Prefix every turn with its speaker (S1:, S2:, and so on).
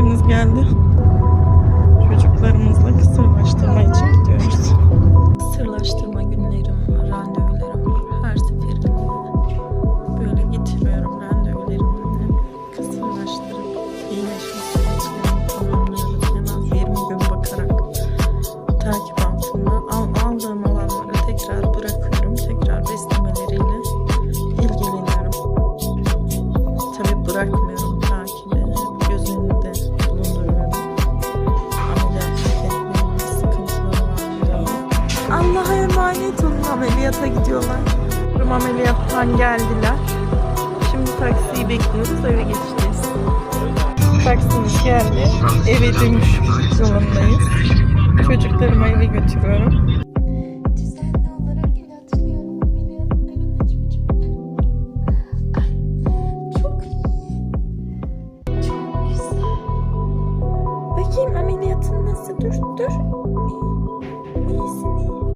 S1: taksimiz geldi. Çocuklarımızla kısırlaştırma için gidiyoruz. Kısırlaştırma günlerim randevularım. Her seferinde böyle getiriyorum randevularımı. Kısırlaştırıp iyileşme süreçlerini tamamlıyoruz. Hemen 20 gün bakarak takip altında al, aldığım olanları tekrar bırakıyorum. Tekrar beslemeleriyle ilgileniyorum. Tabi bırakmıyorum Allah'a emanet olun. Ameliyata gidiyorlar. Durum ameliyattan geldiler. Şimdi taksiyi bekliyoruz. Eve geçeceğiz. Taksimiz geldi. Eve dönüş yolundayız. Çocuklarımı eve götürüyorum.
S2: Bakayım ameliyatın nasıl? Dur, dur.